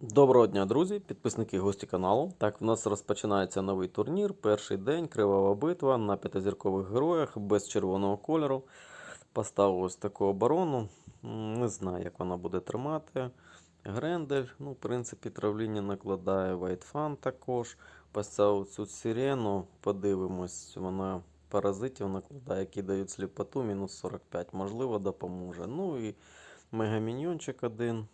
Доброго дня, друзі, підписники і гості каналу. Так, в нас розпочинається новий турнір. Перший день, кривава битва на п'ятизіркових героях без червоного кольору. Поставив ось таку оборону. Не знаю, як вона буде тримати. Грендель, ну, в принципі, травління накладає Вайтфан також. Поставив цю сирену, подивимось, вона паразитів накладає, які дають сліпоту, мінус 45. Можливо, допоможе. Ну і мегаміньйончик один.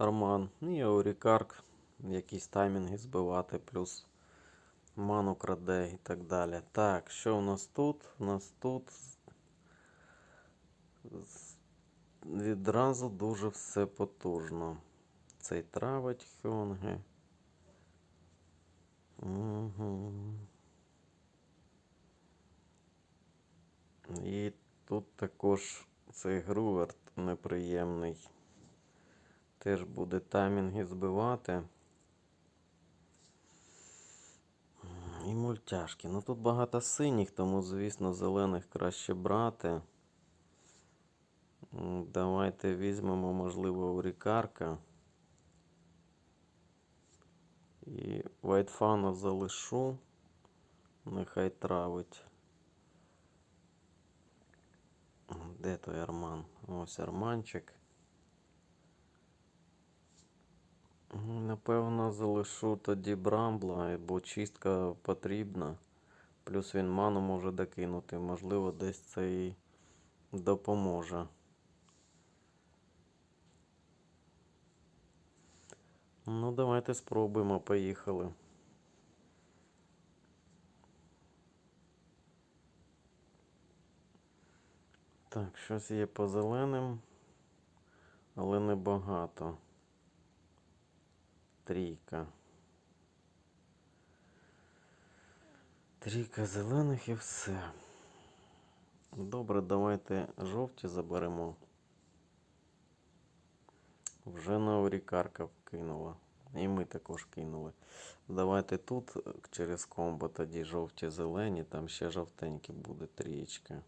Арман. Ну і Аурікарк, якісь таймінги збивати, плюс ману краде і так далі. Так, що у нас тут? У нас тут відразу дуже все потужно. Цей травить Хьонги. Угу. І тут також цей Груверт неприємний. Теж буде таймінги збивати. І мультяшки. Ну тут багато синіх, тому, звісно, зелених краще брати. Давайте візьмемо, можливо, Урікарка. І Вайтфана залишу. Нехай травить. Де той Арман? Ось Арманчик. Напевно, залишу тоді Брамбла, бо чистка потрібна. Плюс він ману може докинути. Можливо, десь це і допоможе. Ну, давайте спробуємо. Поїхали. Так, щось є по зеленим, але не багато. Трійка. Трійка зелених і все. Добре, давайте жовті заберемо. Вже на Орікарка вкинула. І ми також кинули. Давайте тут через комбо тоді жовті-зелені, там ще жовтенькі буде трієчка.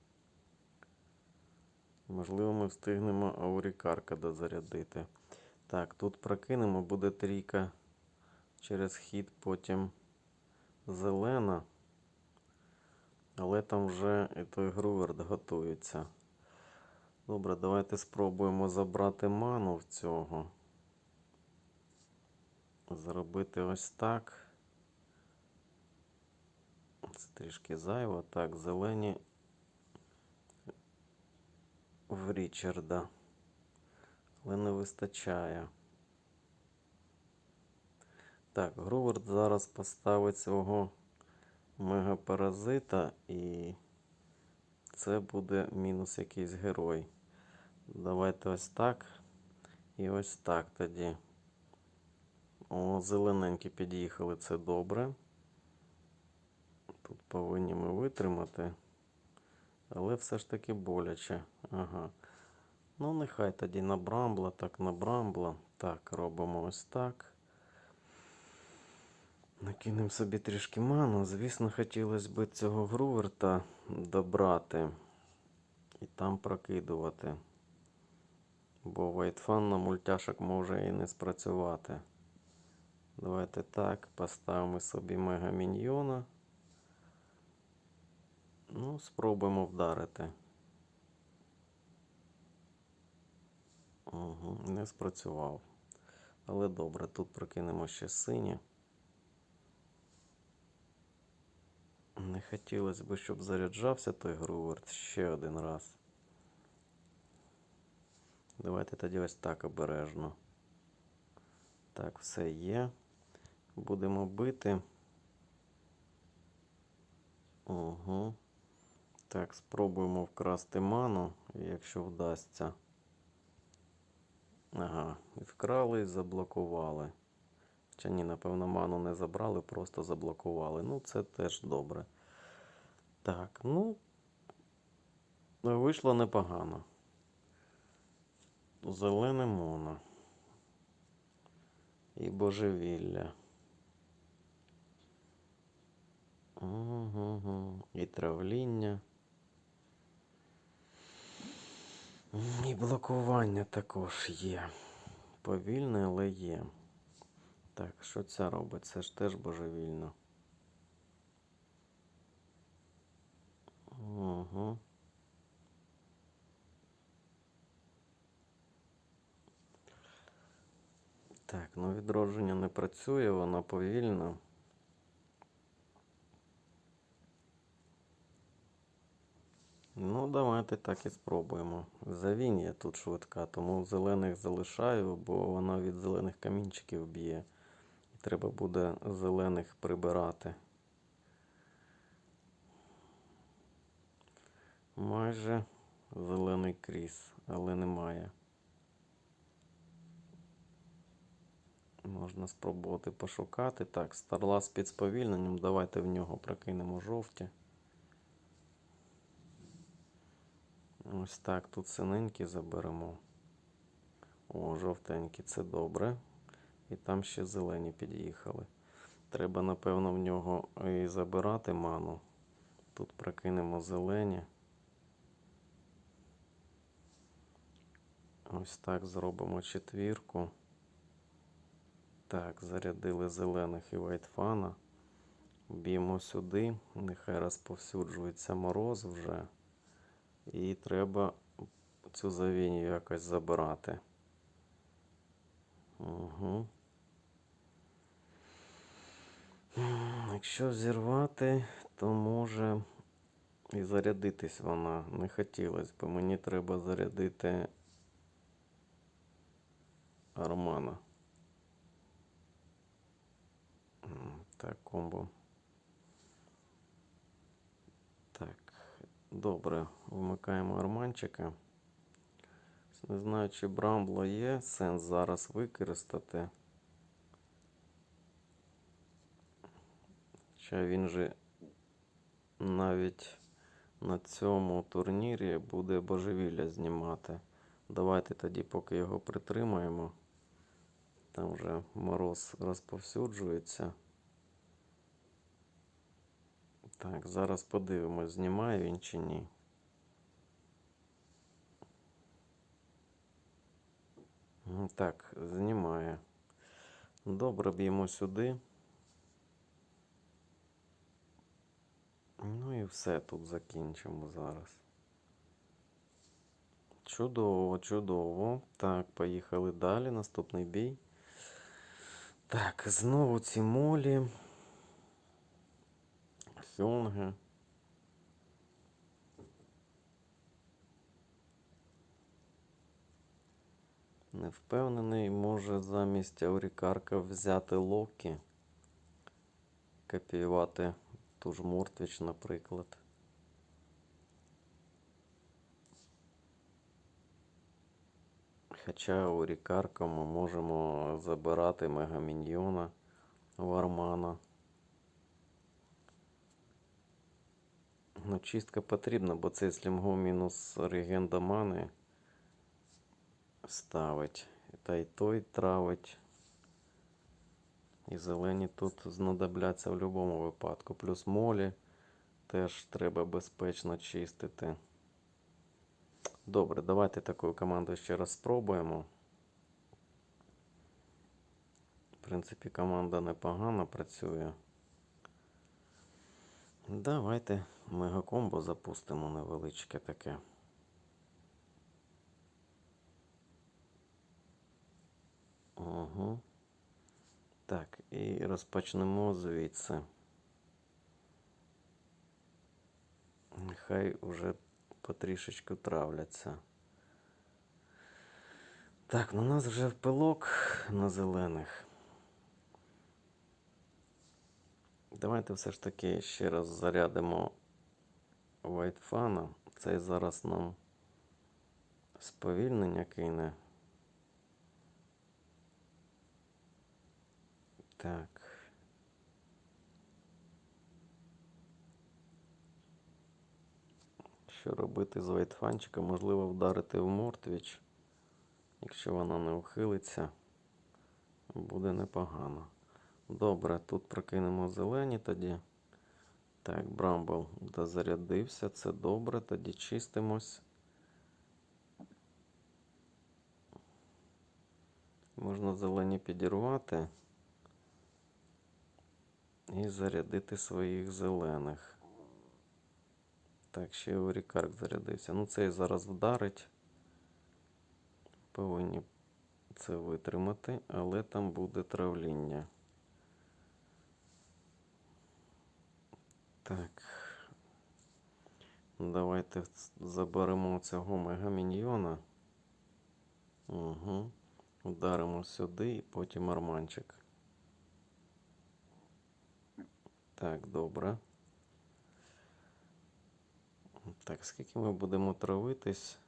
Можливо, ми встигнемо Аурікарка дозарядити. Так, тут прокинемо, буде трійка через хід, потім зелена. Але там вже і той Груверт готується. Добре, давайте спробуємо забрати ману в цього. Зробити ось так. Це трішки зайво. Так, зелені в Річарда. Але не вистачає. Так, Груверт зараз поставить свого мегапаразита і це буде мінус якийсь герой. Давайте ось так. І ось так тоді. О, зелененькі під'їхали, це добре. Тут повинні ми витримати. Але все ж таки боляче. Ага. Ну, нехай тоді на брамбла, так на брамбла. Так, робимо ось так. Накинемо собі трішки ману. Звісно, хотілося б цього груверта добрати і там прокидувати. Бо вайтфан на мультяшок може і не спрацювати. Давайте так, поставимо собі мегаміньйона. Ну, спробуємо вдарити. Угу, не спрацював. Але добре, тут прокинемо ще сині. Не хотілося б, щоб заряджався той Груверт ще один раз. Давайте тоді ось так обережно. Так, все є. Будемо бити. Угу. Так, спробуємо вкрасти ману, якщо вдасться. Ага, вкрали і заблокували. Чи ні, напевно, ману не забрали, просто заблокували. Ну, це теж добре. Так, ну, вийшло непогано. Зелене моно. І божевілля. Угу. І травління. І блокування також є. Повільне, але є. Так, що ця робить? Це ж теж божевільно. Угу. Так, ну відродження не працює, вона повільна. Ну, давайте так і спробуємо. Завіння тут швидка, тому зелених залишаю, бо вона від зелених камінчиків б'є. І треба буде зелених прибирати. Майже зелений кріс, але немає. Можна спробувати пошукати. Так, Старлас під сповільненням. Давайте в нього прокинемо жовті. Ось так, тут синенькі заберемо. О, жовтенькі, це добре. І там ще зелені під'їхали. Треба, напевно, в нього і забирати ману. Тут прокинемо зелені. Ось так зробимо четвірку. Так, зарядили зелених і вайтфана. Б'ємо сюди. Нехай розповсюджується мороз вже. І треба цю завінію якось забирати. Угу. Якщо зірвати, то може і зарядитись вона. Не хотілося б. Мені треба зарядити Армана. Так, комбо. Добре. Вмикаємо арманчика. Не знаю, чи Брамбло є сенс зараз використати. Хоча він же навіть на цьому турнірі буде божевілля знімати. Давайте тоді, поки його притримаємо. Там вже мороз розповсюджується. Так, зараз подивимось, знімає він чи ні. Так, знімає. Добре, б'ємо сюди. Ну і все тут закінчимо зараз. Чудово, чудово. Так, поїхали далі. Наступний бій. Так, знову ці молі. Хьонги. Не впевнений, може замість Аурікарка взяти Локі. Копіювати ту ж Мортвіч, наприклад. Хоча у Рікарка ми можемо забирати Мегаміньйона Вармана. Ну, чистка потрібна, бо цей слімго мінус регенда мани ставить. Та й той травить. І зелені тут знадобляться в будь-якому випадку. Плюс молі теж треба безпечно чистити. Добре, давайте таку команду ще раз спробуємо. В принципі, команда непогано працює. Давайте мегакомбо запустимо невеличке таке. Угу. Так, і розпочнемо звідси. Нехай вже потрішечку травляться. Так, ну у нас вже пилок на зелених. Давайте все ж таки ще раз зарядимо Вайтфана. Цей зараз нам сповільнення кине. Так. Що робити з вайтфанчика? Можливо, вдарити в Мортвіч. Якщо вона не ухилиться, буде непогано. Добре, тут прокинемо зелені тоді. Так, Брамбл дозарядився, це добре, тоді чистимось. Можна зелені підірвати. І зарядити своїх зелених. Так, ще Орікарк зарядився. Ну, цей зараз вдарить. Повинні це витримати, але там буде травління. Так. Давайте заберемо цього мегаміньйона. Угу. Ударимо сюди і потім арманчик. Так, добре. Так, скільки ми будемо травитись?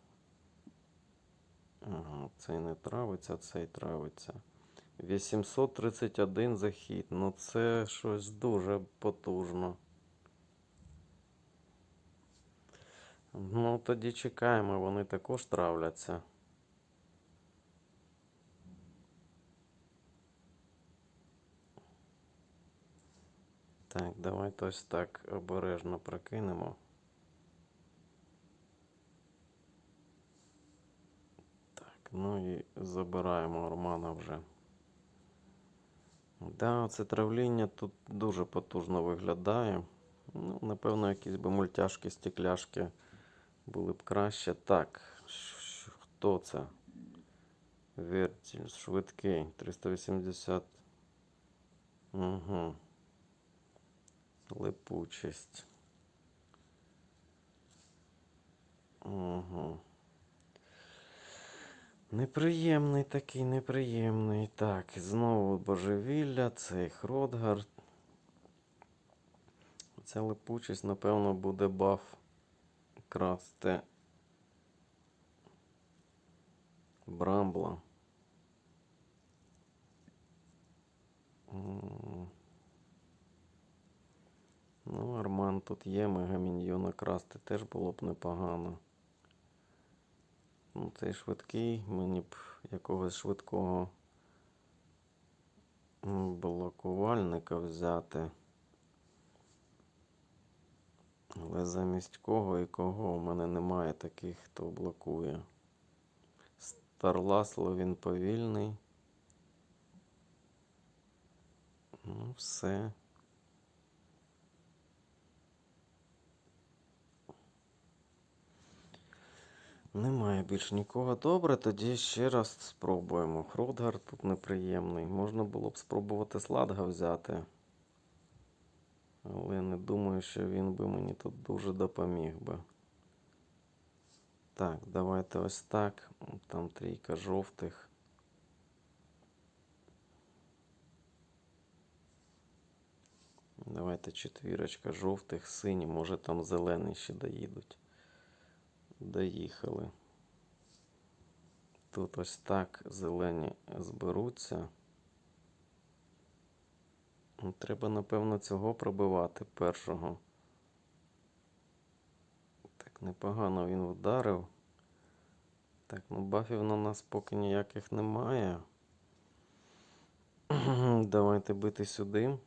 Ага, цей не травиться, цей травиться. 831 захід. Ну це щось дуже потужно. Ну, тоді чекаємо, вони також травляться. Так, давайте ось так обережно прокинемо. Так, ну і забираємо Романа вже. Да, це травління тут дуже потужно виглядає. Ну, напевно, якісь би мультяшки, стекляшки були б краще. Так, хто це? Вертіль, швидкий, 380. Угу. Липучість. Угу. Неприємний такий, неприємний. Так, знову божевілля, цей Хродгард. Ця липучість, напевно, буде баф красти Брамбла. Ну, Арман тут є, мегаміньйона красти теж було б непогано. Ну, цей швидкий, мені б якогось швидкого блокувальника взяти. Але замість кого і кого у мене немає таких, хто блокує. Старласло він повільний. Ну, все. Немає більш нікого. Добре, тоді ще раз спробуємо. Хродгар тут неприємний. Можна було б спробувати сладга взяти. Але не думаю, що він би мені тут дуже допоміг би. Так, давайте ось так. Там трійка жовтих. Давайте четвірочка жовтих, сині, може там зелені ще доїдуть. Доїхали. Тут ось так зелені зберуться. Ну, Треба, напевно, цього пробивати першого. Так, непогано він вдарив. Так, ну бафів на нас поки ніяких немає. Давайте бити сюди.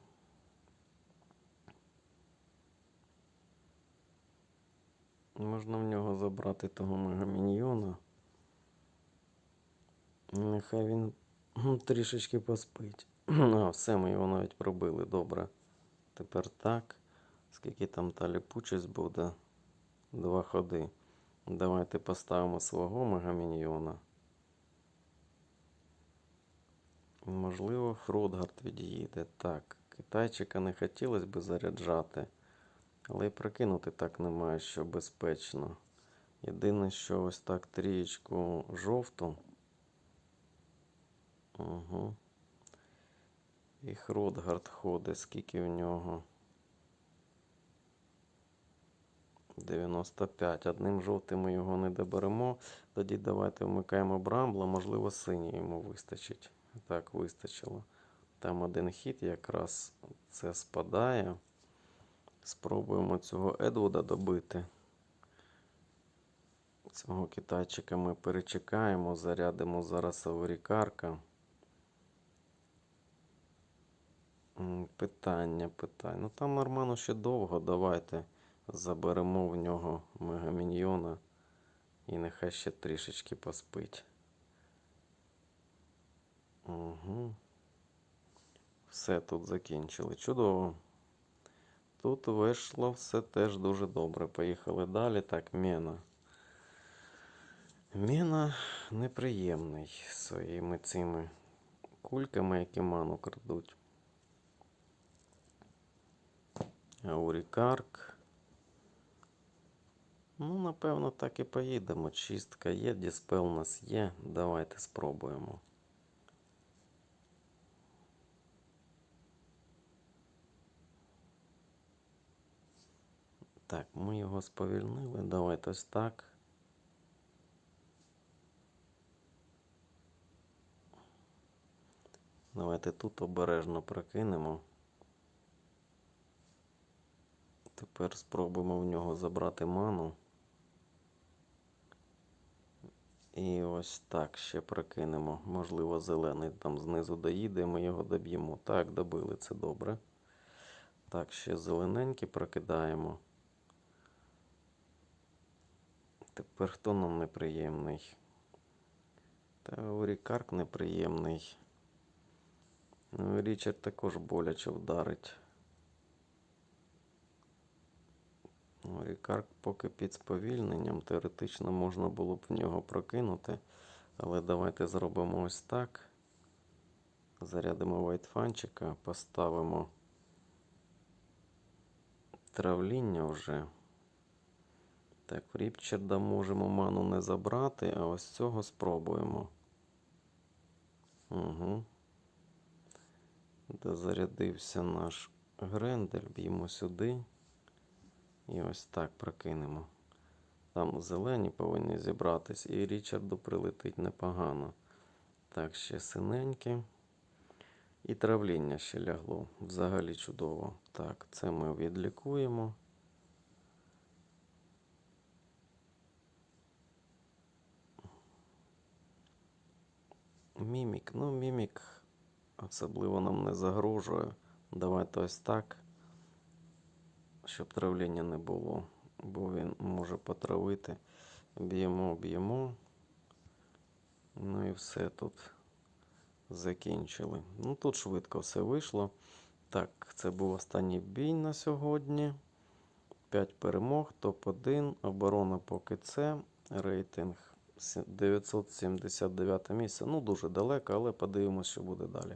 Можна в нього забрати того мегаміньйона. Нехай він трішечки поспить. А, все, ми його навіть пробили. Добре. Тепер так. Скільки там та ліпучість буде? Два ходи. Давайте поставимо свого мегаміньйона. Можливо, Хродгард від'їде. Так, китайчика не хотілося б заряджати. Але й прокинути так немає, що безпечно. Єдине, що ось так трієчку жовту. Угу. І Хродгард ходить. Скільки в нього? 95. Одним жовтим ми його не доберемо. Тоді давайте вмикаємо Брамбла. Можливо, синій йому вистачить. Так, вистачило. Там один хід якраз це спадає. Спробуємо цього Едвуда добити. Цього китайчика ми перечекаємо, зарядимо зараз Аурікарка. Питання, питання. Ну там Арману ще довго. Давайте заберемо в нього мегаміньйона. І нехай ще трішечки поспить. Угу. Все тут закінчили. Чудово. Тут вийшло все теж дуже добре. Поїхали далі. Так, Мена. Мена неприємний своїми цими кульками, які ману крадуть. Аурікарк. Ну, напевно, так і поїдемо. Чистка є, діспел у нас є. Давайте спробуємо. Так, ми його сповільнили. Давайте ось так. Давайте тут обережно прокинемо. Тепер спробуємо в нього забрати ману. І ось так ще прокинемо. Можливо, зелений там знизу доїде, ми його доб'ємо. Так, добили, це добре. Так, ще зелененький прокидаємо. Тепер хто нам неприємний? Та Урікарк неприємний. Річард також боляче вдарить. Ну, Рікарк поки під сповільненням. Теоретично можна було б в нього прокинути. Але давайте зробимо ось так. Зарядимо вайтфанчика, поставимо травління вже. Так, в Ріпчарда можемо ману не забрати, а ось цього спробуємо. Угу. Дозарядився наш Грендель, б'ємо сюди. І ось так прокинемо. Там зелені повинні зібратись, і Річарду прилетить непогано. Так, ще синеньке. І травління ще лягло. Взагалі чудово. Так, це ми відлікуємо. Мімік, ну мімік особливо нам не загрожує. Давайте ось так, щоб травління не було, бо він може потравити. Б'ємо, б'ємо. Ну і все тут закінчили. Ну тут швидко все вийшло. Так, це був останній бій на сьогодні. 5 перемог, топ-1, оборона поки це, рейтинг 979 місце. Ну, дуже далеко, але подивимося, що буде далі.